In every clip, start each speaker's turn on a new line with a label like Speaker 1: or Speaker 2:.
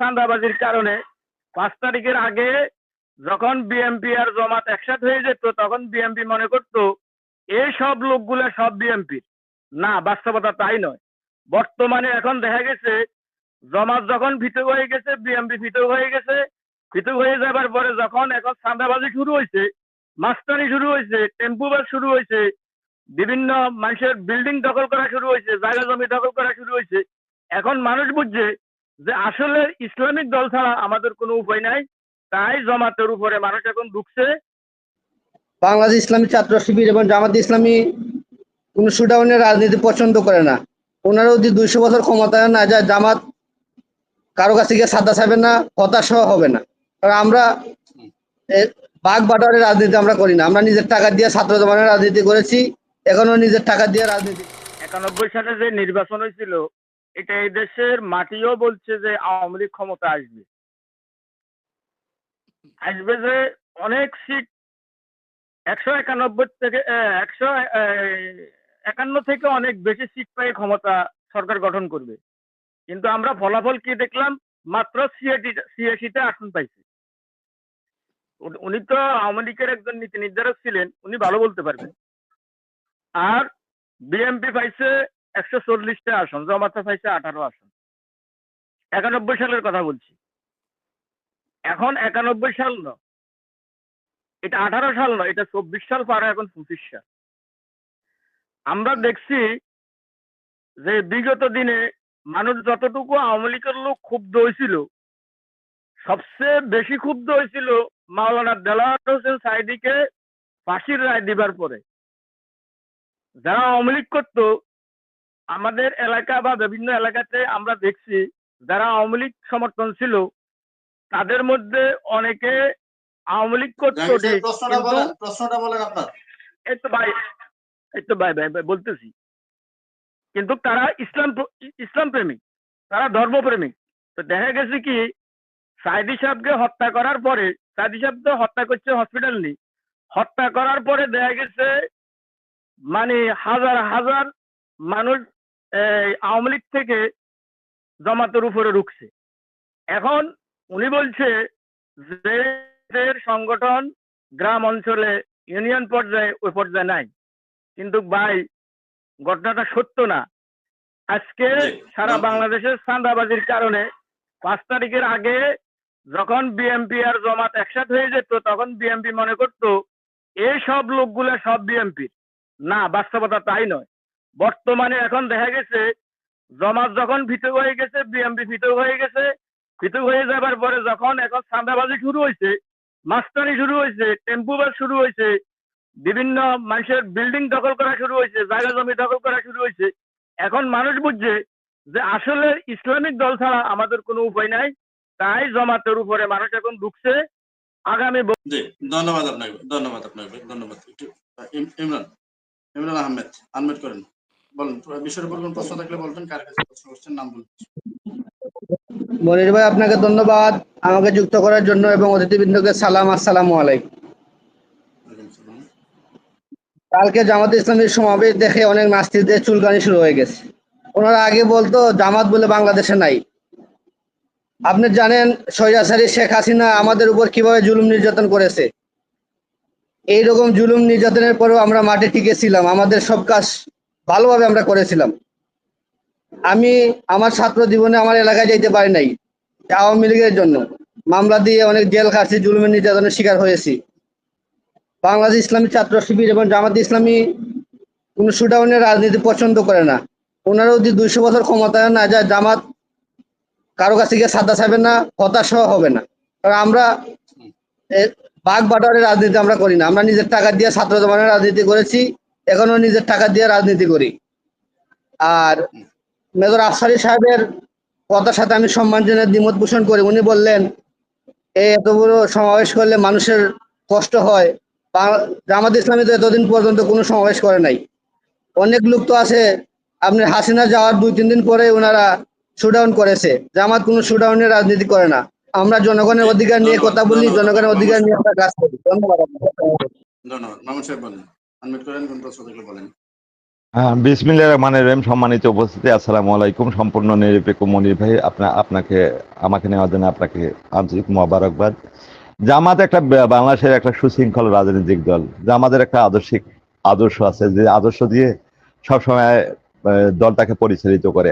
Speaker 1: চাঁদাবাজির কারণে পাঁচ তারিখের আগে যখন বিএমপি আর জমাত একসাথে হয়ে যেত, তখন বিএমপি মনে করতো এই সব লোকগুলা সব বিএমপি না, বাস্তবতা তাই নয়। বর্তমানে এখন দেখা গেছে, জমাত যখন ভিতর হয়ে গেছে বিএমপি ভিতর হয়ে গেছে ভিতর হয়ে যাবার পরে যখন এখন চাঁদাবাজি শুরু হয়েছে, মাস্টারি শুরু হয়েছে, টেম্পু বাস শুরু হয়েছে, বিভিন্ন মানুষের বিল্ডিং দখল করা শুরু হয়েছে জায়গা জমি দখল করা শুরু হয়েছে, এখন মানুষ বুঝছে যে আসলে ইসলামিক দল ছাড়া আমাদের কোনো উপায় নাই তাই জমাতের উপরে মানুষ এখন ঢুকছে।
Speaker 2: বাংলাদেশ ইসলামী ছাত্র শিবির এবং জামাত ইসলামী কোন সুডাউনের রাজনীতি পছন্দ করে না। ওনারা যদি দুইশো বছর ক্ষমতায় না যায় জামাত কারও কাছে গিয়ে সাদা চাবে না হতাশ হবে না। কারণ আমরা বাঘ বাটারের রাজনীতি আমরা করি না। আমরা নিজের টাকা দিয়ে ছাত্র জমানের রাজনীতি করেছি এখনও নিজের টাকা দিয়ে রাজনীতি
Speaker 1: একানব্বই সালে যে নির্বাচন হয়েছিল এটা এই দেশের মাটিও বলছে যে আওয়ামী লীগ ক্ষমতা আসবে। আসবে যে অনেক সিট একশো একানব্বই থেকে একশো একান্ন থেকে অনেক বেশি সিট পেয়ে ক্ষমতা সরকার গঠন করবে। কিন্তু আমরা ফলাফল কি দেখলাম? মাত্র সিএটি সিএসিতে আসন পাইছে। উনি তো আওয়ামী লীগের একজন নীতি নির্ধারক ছিলেন, উনি ভালো বলতে পারবেন। আর বিএমপি পাইছে একশো চল্লিশটা আসন জমাতে পাইছে আঠারো আসন। একানব্বই সালের কথা বলছি। এখন একানব্বই সাল ন, এটা আঠারো সাল নয় এটা চব্বিশ সাল, পার এখন পঁচিশ সাল। আমরা দেখছি যে বিগত দিনে মানুষ যতটুকু আওয়ামী লীগের লোক ক্ষুব্ধ হয়েছিল, সবচেয়ে বেশি ক্ষুব্ধ হয়েছিল মাওলানা দেলাওয়ার হোসেন সাইদিকে ফাঁসির রায় দিবার পরে। যারা আওয়ামী লীগ করতো আমাদের এলাকা বা বিভিন্ন এলাকাতে আমরা দেখছি যারা আওয়ামী লীগ সমর্থন ছিল তাদের মধ্যে অনেকে আওয়ামী লীগ করতো
Speaker 3: জাহাঙ্গীর সাহেব,
Speaker 1: ঠিক,
Speaker 3: প্রশ্নটা
Speaker 1: কিন্তু
Speaker 3: বলেন আপনার।
Speaker 1: এই তো ভাই এই তো ভাই ভাই ভাই বলতেছি। কিন্তু তারা ইসলাম ইসলাম প্রেমিক তারা ধর্মপ্রেমিক তো দেখা গেছে কি সাইদি সাহেবকে হত্যা করার পরে সাইদি সাহেব তো হত্যা করছে হসপিটাল নেই হত্যা করার পরে দেখা গেছে মানে হাজার হাজার মানুষ আওয়ামী লীগ থেকে জমাতের উপরে রুখছে এখন উনি বলছে যে সংগঠন গ্রাম অঞ্চলে ইউনিয়ন পর্যায়ে ওই পর্যায়ে নাই। কিন্তু ভাই ঘটনাটা সত্য না। আজকে সারা বাংলাদেশের চাঁদাবাজির কারণে পাঁচ তারিখের আগে যখন বিএমপি আর জমাত একসাথে হয়ে যেত তখন বিএমপি মনে করতো এই সব লোকগুলা সব বিএমপি না বাস্তবতা তাই নয়। বর্তমানে এখন দেখা গেছে, জমাত যখন ভিতর হয়ে গেছে বিএমপি ভিতর হয়ে গেছে ভিতর হয়ে যাবার পরে যখন এখন চাঁদাবাজি শুরু হয়েছে মাস্টারি শুরু হয়েছে টেম্পু বাস শুরু হয়েছে বিভিন্ন মানুষের বিল্ডিং দখল করা শুরু হয়েছে জায়গা জমি দখল করা শুরু হয়েছে এখন মানুষ বুঝছে যে আসলে ইসলামিক দল ছাড়া আমাদের কোনো উপায় নাই, তাই জমাতের উপরে মানুষ এখন ঢুকছে, আগামী
Speaker 3: ধন্যবাদ আপনাকে ধন্যবাদ আপনাকে, ধন্যবাদ। ইমরান ইমরান আহমেদ আনমিট করেন।
Speaker 2: মনির ভাই, আপনাকে ধন্যবাদ আমাকে যুক্ত করার জন্য এবং অতিথিবৃন্দকে সালাম, আসসালামু আলাইকুম। কালকে জামাত ইসলামের সমাবেশ দেখে অনেক নাস্তিকদের চুলকানি শুরু হয়ে গেছে। ওনারা আগে বলতো, জামাত বলে বাংলাদেশে নাই। আপনি জানেন সৈরাসারি শেখ হাসিনা আমাদের উপর কীভাবে জুলুম নির্যাতন করেছে? এইরকম জুলুম নির্যাতনের পরেও আমরা মাঠে টিকেছিলাম আমাদের সব কাজ ভালোভাবে আমরা করেছিলাম। আমি আমার ছাত্র জীবনে আমার এলাকায় যাইতে পারি নাই, আওয়ামী লীগের জন্য। মামলা দিয়ে অনেক জেল খাটছি, জুলুমের নির্যাতনের শিকার হয়েছি। বাংলাদেশ ইসলামী ছাত্র শিবির এবং জামাত ইসলামী কোন সুডাউনের রাজনীতি পছন্দ করে না। ওনারা যদি দুইশো বছর ক্ষমতায় না যায়, জামাত কারও কাছে গিয়ে সাদা চাবে না, হতাশ হবে না। কারণ আমরা বাঘ বাটারের রাজনীতি আমরা করি না। আমরা নিজের টাকা দিয়ে ছাত্র জমানের রাজনীতি করেছি এখনও নিজের টাকা দিয়ে রাজনীতি করি। আর মেজর আফসারি সাহেবের কথার সাথে আমি সম্মান জানিয়ে দ্বিমত পোষণ করি। উনি বললেন এই এত বড় সমাবেশ করলে মানুষের কষ্ট হয়। জামাত ইসলামী তো এতদিন পর্যন্ত কোনো সমাবেশ করে নাই। অনেক লোক তো আছে, আপনি হাসিনা যাওয়ার দুই, তিন দিন পরে ওনারা শুডাউন করেছে। জামাত কোনো শুডাউনের রাজনীতি করে না। আমরা জনগণের অধিকার নিয়ে কথা বলি, জনগণের অধিকার নিয়ে আমরা কাজ করি। ধন্যবাদ
Speaker 3: ধন্যবাদ।
Speaker 4: হ্যাঁ রহমানের রহিম, সম্মানিত উপস্থিতি, আসসালামু আলাইকুম। সম্পূর্ণ নিরপেক্ষ মনির ভাই, আপনা, আপনাকে, আমাকে নেওয়ার জন্য আপনাকে আন্তরিক মোবারকবাদ। জামাত একটা বাংলাদেশের একটা সুশৃঙ্খল রাজনৈতিক দল। জামাতের একটা আদর্শিক আদর্শ আছে, যে আদর্শ দিয়ে সবসময় দলটাকে পরিচালিত করে।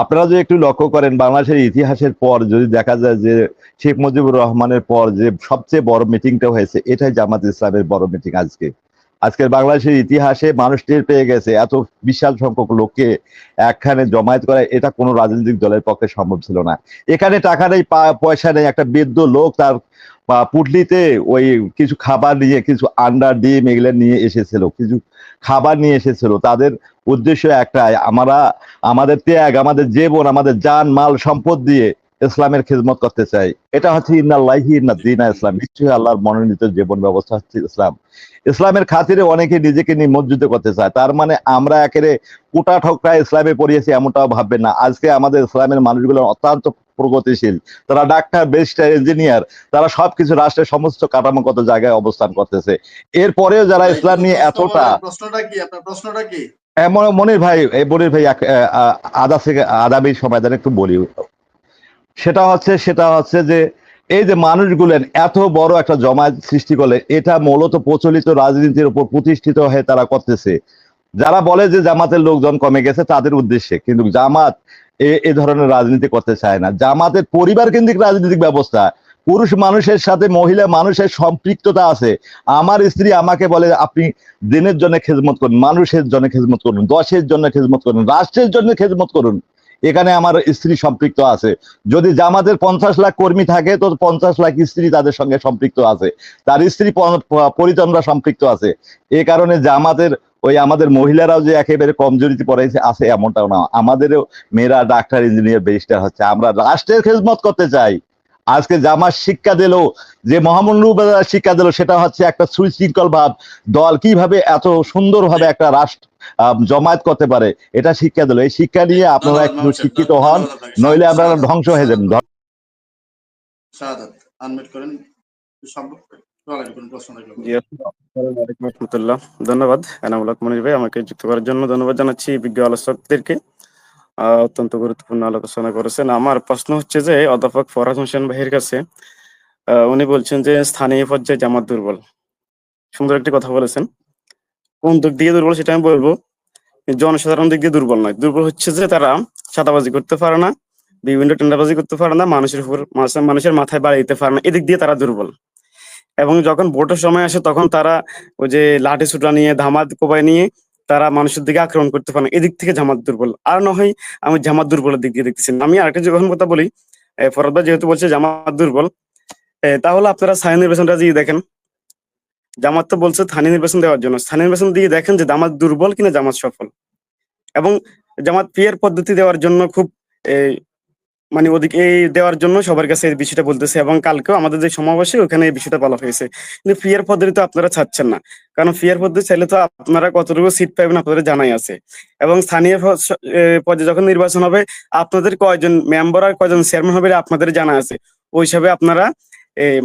Speaker 4: আপনারা যদি একটু লক্ষ্য করেন, বাংলাদেশের ইতিহাসের পর যদি দেখা যায় যে শেখ মুজিবুর রহমানের পর যে সবচেয়ে বড় মিটিংটা হয়েছে, এটাই জামাত ইসলামের বড় মিটিং আজকে। আজকের বাংলাদেশের ইতিহাসে মানুষ টের পেয়ে গেছে, এত বিশাল সংখ্যক লোককে একখানে জমায়েত করা, এটা কোনো রাজনৈতিক দলের পক্ষে সম্ভব ছিল না। এখানে টাকা নেই পয়সা নেই, একটা বৃদ্ধ লোক তার পুটলিতে ওই কিছু খাবার নিয়ে, কিছু আন্ডা ডিম এগুলো নিয়ে এসেছিল, কিছু খাবার নিয়ে এসেছিল। তাদের উদ্দেশ্য একটাই, আমরা, আমাদের ত্যাগ, আমাদের জীবন, আমাদের যান মাল, সম্পদ দিয়ে ইসলামের খেদমত করতে চাই। এটা হচ্ছে ইন্নাল্লাহি ইন্না দিনা ইসলাম। নিশ্চয়ই আল্লাহর মনোনীত জীবন ব্যবস্থা হচ্ছে ইসলাম। ইসলামের খাতিরে অনেকে নিজেকে নিমজ্জিত করতে চায়। তার মানে আমরা একেবারে কোটা ঠোকরা ইসলামে পড়িয়েছি এমনটাও ভাববেন না। আজকে আমাদের ইসলামের মানুষগুলো অত্যন্ত প্রগতিশীল। তারা ডাক্তার ব্যারিস্টার ইঞ্জিনিয়ার তারা সবকিছু রাষ্ট্রের সমস্ত কাঠামোগত জায়গায় অবস্থান করতেছে। এরপরেও যারা ইসলাম নিয়ে এতটা
Speaker 3: প্রশ্নটা কি? আপনার প্রশ্নটা কি?
Speaker 4: এমন মনির ভাই এই মনির ভাই আদা থেকে মিনিট সময় একটু বলি। সেটা হচ্ছে সেটা হচ্ছে যে এই যে মানুষগুলেন এত বড় একটা জমায়েত সৃষ্টি করলে এটা মূলত প্রচলিত রাজনীতির উপর প্রতিষ্ঠিত হয়ে তারা করতেছে। যারা বলে যে জামাতের লোকজন কমে গেছে, তাদের উদ্দেশ্যে। কিন্তু জামাত এ- ধরনের রাজনীতি করতে চায় না। জামাতের পরিবার কেন্দ্রিক রাজনৈতিক ব্যবস্থা, পুরুষ মানুষের সাথে মহিলা মানুষের সম্পৃক্ততা আছে। আমার স্ত্রী আমাকে বলে, আপনি দিনের জন্য খেজমত করুন, মানুষের জন্য খেজমত করুন, দশের জন্য খেজমত করুন, রাষ্ট্রের জন্য খেজমত করুন। এখানে আমার স্ত্রী সম্পৃক্ত আছে। যদি জামাতের পঞ্চাশ লাখ কর্মী থাকে, তো পঞ্চাশ লাখ স্ত্রী তাদের সঙ্গে সম্পৃক্ত আছে। তার স্ত্রী প- প- পরিজনরা সম্পৃক্ত আছে। এ কারণে জামাতের ওই আমাদের মহিলারাও যে একেবারে কমজোরিতে পড়াইছে আছে এমনটাও না। আমাদেরও মেয়েরা ডাক্তার, ইঞ্জিনিয়ার, ব্যারিস্টার হচ্ছে। আমরা রাষ্ট্রের খেজমত করতে চাই। আজকে জামাত শিক্ষা দিল, যে মহামন্ডু শিক্ষা দিল, সেটা হচ্ছে একটা সুশৃঙ্খল ভাব। দল কীভাবে এত সুন্দরভাবে একটা রাষ্ট্র জমায়েত করতে পারে। এটা শিক্ষা দিল। এই শিক্ষা নিয়ে আপনারা একটু শিক্ষিত হন নইলে আপনারা ধ্বংস হয়ে যাবেন।
Speaker 5: ধন্যবাদ এনামুল মনির ভাই। আমাকে যুক্ত করার জন্য ধন্যবাদ জানাচ্ছি বিজ্ঞ আলোচকদেরকে। আহ, অত্যন্ত গুরুত্বপূর্ণ আলোচনা করেছেন। আমার প্রশ্ন হচ্ছে যে অধ্যাপক ফরহাদ হোসেন ভাইয়ের কাছে আহ, উনি বলছেন যে স্থানীয় পর্যায়ে জামাত দুর্বল। সুন্দর একটি কথা বলেছেন। কোন দিক দিয়ে দুর্বল সেটা আমি বলব। জনসাধারণ দিক দিয়ে দুর্বল নয়। দুর্বল হচ্ছে যে তারা সাদাবাজি করতে পারে না, বিভিন্ন টেন্ডারবাজি করতে পারে না, মানুষের উপর মানুষের- মাথায় বাড়ি দিতে পারে না, এদিক দিয়ে তারা দুর্বল। এবং যখন ভোটের সময় আসে তখন তারা ওই যে লাঠি সুটা নিয়ে ধামাত কোবাই নিয়ে তারা মানুষের দিকে আক্রমণ করতে পারে না, এদিক থেকে জামাত দুর্বল। আর না হয় আমি জামাত দুর্বলের দিক দিয়ে দেখতেছি আমি আরেকটা যখন কথা বলি ভাই যেহেতু বলছে জামাত দুর্বল তাহলে আপনারা স্থানীয় নির্বাচনটা দিয়ে দেখেন জামাত তো বলছে স্থানীয় নির্বাচন দেওয়ার জন্য। স্থানীয় নির্বাচন দিয়ে দেখেন যে জামাত দুর্বল কিনা জামাত সফল। এবং জামাত পিয়ার পদ্ধতি দেওয়ার জন্য খুব মানে ওদিকে, এই দেওয়ার জন্য সবার কাছে এই বিষয়টা বলতেছে এবং কালকেও আমাদের যে সমাবেশে ওখানে এই বিষয়টা বলা হয়েছে। কিন্তু ফিয়ার পদ্ধতি তো আপনারা ছাড়ছেন না। কারণ ফিয়ার পদ্ধতি চাইলে তো আপনারা কতটুকু সিট পাবেন আপনাদের জানাই আছে। এবং স্থানীয় পর্যায়ে যখন নির্বাচন হবে, আপনাদের কয়জন মেম্বার আর কয়জন চেয়ারম্যান হবে আপনাদের জানা আছে। ওই হিসাবে আপনারা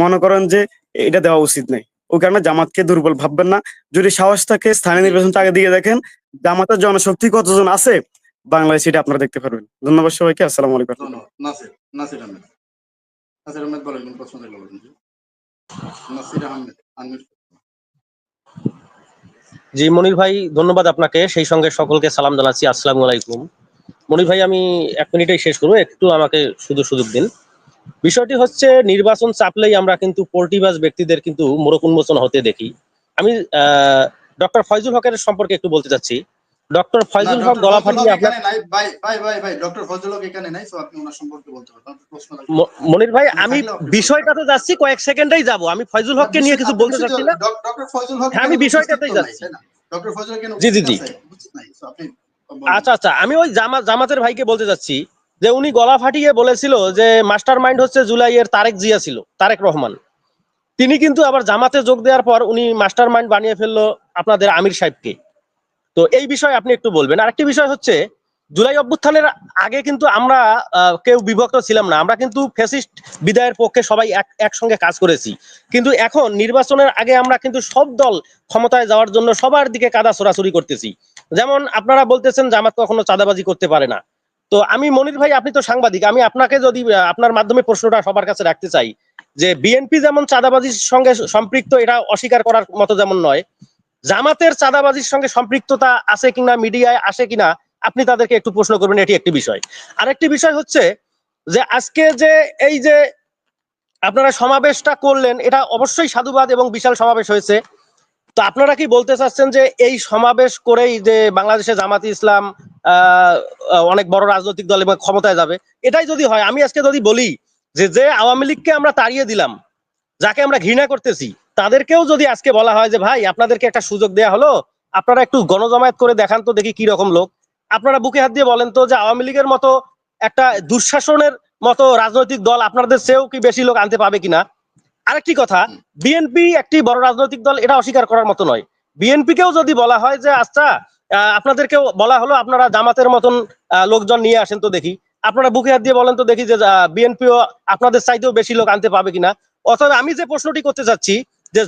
Speaker 5: মনে করেন যে এটা দেওয়া উচিত নেই। কারণে জামাতকে দুর্বল ভাববেন না। যদি সাহস থাকে স্থানীয় নির্বাচনটা আগে দিয়ে দেখেন জামাতের জনশক্তি কতজন আছে বাংলাদেশে এটা আপনারা দেখতে পারবেন। ধন্যবাদ সবাইকে আসসালামু আলাইকুম।
Speaker 3: ধন্যবাদ। নাসির নাসির আহমেদ। নাসির আহমেদ বলেন কোন বলেন? জি। নাসির আহমেদ আনমিউট
Speaker 6: জি মনির ভাই ধন্যবাদ আপনাকে। সেই সঙ্গে সকলকে সালাম জানাচ্ছি। আসসালামু আলাইকুম। মনির ভাই আমি এক মিনিটেই শেষ করব। একটু আমাকে শুধু সুযোগ দিন। বিষয়টি হচ্ছে নির্বাচন চাপলেই আমরা কিন্তু পোল্টিবাজ ব্যক্তিদের কিন্তু মোরক উন্মোচন হতে দেখি। আমি ডক্টর ফয়জুল হকের সম্পর্কে একটু বলতে চাচ্ছি। ডক্টর ফয়জুল হক গলা ফাটিয়ে আপনার
Speaker 3: ভাই ভাই ভাই ভাই ডক্টর ফজলুল হক এখানে নাই তো আপনি ওনার সম্পর্কে বলতে পারবেন আপনার প্রশ্ন থাকলে-
Speaker 6: ম- মনির ভাই আমি বিষয়টাতে যাচ্ছি কয়েক সেকেন্ডেই যাব। আমি ফয়জুল হককে নিয়ে কিছু বলতে চাচ্ছি না।
Speaker 3: ডক্টর ফজলুল হক
Speaker 6: হ্যাঁ, আমি বিষয়টাতেই যাচ্ছি।
Speaker 3: ডক্টর ফজলুল কেন
Speaker 6: জি, জি, জি। আচ্ছা আচ্ছা। আমি ওই জামাত জামাতের ভাইকে বলতে চাচ্ছি যে উনি গলা ফাটিয়ে বলেছিল যে মাস্টার মাইন্ড হচ্ছে জুলাইয়ের তারেক জিয়া ছিল, তারেক রহমান। তিনি কিন্তু আবার জামাতে যোগ দেওয়ার পর উনি মাস্টার মাইন্ড বানিয়ে ফেলল আপনাদের আমির সাহেবকে। তো এই বিষয়ে আপনি একটু বলবেন। আরেকটি বিষয় হচ্ছে, জুলাই অভ্যুত্থানের আগে কিন্তু আমরা কেউ বিভক্ত ছিলাম না। আমরা কিন্তু ফ্যাসিস্ট বিদায়ের পক্ষে সবাই এক, একসঙ্গে কাজ করেছি। কিন্তু এখন নির্বাচনের আগে আমরা কিন্তু সব দল ক্ষমতায় যাওয়ার জন্য সবার দিকে কাদা ছোড়াছুরি করতেছি। যেমন আপনারা বলতেছেন জামাত কখনো চাঁদাবাজি করতে পারে না। তো আমি মনির ভাই, আপনি তো সাংবাদিক, আমি আপনাকে যদি আপনার মাধ্যমে প্রশ্নটা সবার কাছে রাখতে চাই, যে বিএনপি যেমন চাঁদাবাজির সঙ্গে সম্পৃক্ত, এটা অস্বীকার করার মতো যেমন নয়, জামাতের চাঁদাবাজির সঙ্গে সম্পৃক্ততা আছে কিনা, মিডিয়ায় আসে কিনা, আপনি তাদেরকে একটু প্রশ্ন করবেন, এটি একটি বিষয়। আরেকটি বিষয় হচ্ছে যে আজকে যে এই যে আপনারা সমাবেশটা করলেন, এটা অবশ্যই সাধুবাদ এবং বিশাল সমাবেশ হয়েছে। তো আপনারা কি বলতে চাচ্ছেন যে এই সমাবেশ করেই যে বাংলাদেশে জামাতি ইসলাম অনেক বড় রাজনৈতিক দল এবং ক্ষমতায় যাবে। এটাই যদি হয়, আমি আজকে যদি বলি যে যে আওয়ামী লীগকে আমরা তাড়িয়ে দিলাম, যাকে আমরা ঘৃণা করতেছি, তাদেরকেও যদি আজকে বলা হয় যে, ভাই, আপনাদেরকে একটা সুযোগ দেয়া হলো, আপনারা একটু গণজমায়েত করে দেখান তো দেখি কি রকম লোক। আপনারা বুকে হাত দিয়ে বলেন তো যে, আওয়ামী লীগের মতো একটা দুঃশাসনের মতো রাজনৈতিক দল আপনাদের চেয়েও কি বেশি লোক আনতে পাবে কিনা? আরেকটি কথা, বিএনপি একটি বড় রাজনৈতিক দল, এটা অস্বীকার করার মতো নয়। বিএনপি কেও যদি বলা হয় যে আচ্ছা আহ, আপনাদেরকেও বলা হলো আপনারা জামাতের মতন লোকজন নিয়ে আসেন তো দেখি। আপনারা বুকে হাত দিয়ে বলেন তো দেখি যে বিএনপিও আপনাদের চাইতেও বেশি লোক আনতে পাবে কিনা। অথবা আমি যে প্রশ্নটি করতে চাচ্ছি যে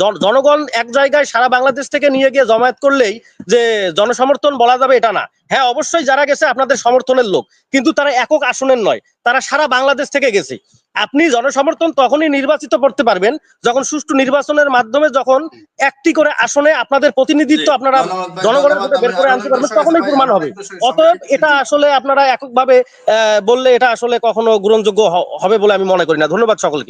Speaker 6: জন জনগণ এক জায়গায় সারা বাংলাদেশ থেকে নিয়ে গিয়ে জমায়েত করলেই যে জনসমর্থন বলা যাবে এটা না। হ্যাঁ অবশ্যই যারা গেছে আপনাদের সমর্থনের লোক কিন্তু তারা একক আসনের নয় তারা সারা বাংলাদেশ থেকে গেছে। আপনি জনসমর্থন তখনই নির্বাচিত করতে পারবেন যখন সুষ্ঠু নির্বাচনের মাধ্যমে যখন একটি করে আসনে আপনাদের প্রতিনিধিত্ব আপনারা জনগণের। ভোটে বের করে আনতে পারবেন তখনই প্রমাণ হবে। অতএব এটা আসলে আপনারা এককভাবে আহ, বললে এটা আসলে কখনো গ্রহণযোগ্য হবে বলে আমি মনে করি না। ধন্যবাদ সকলকে।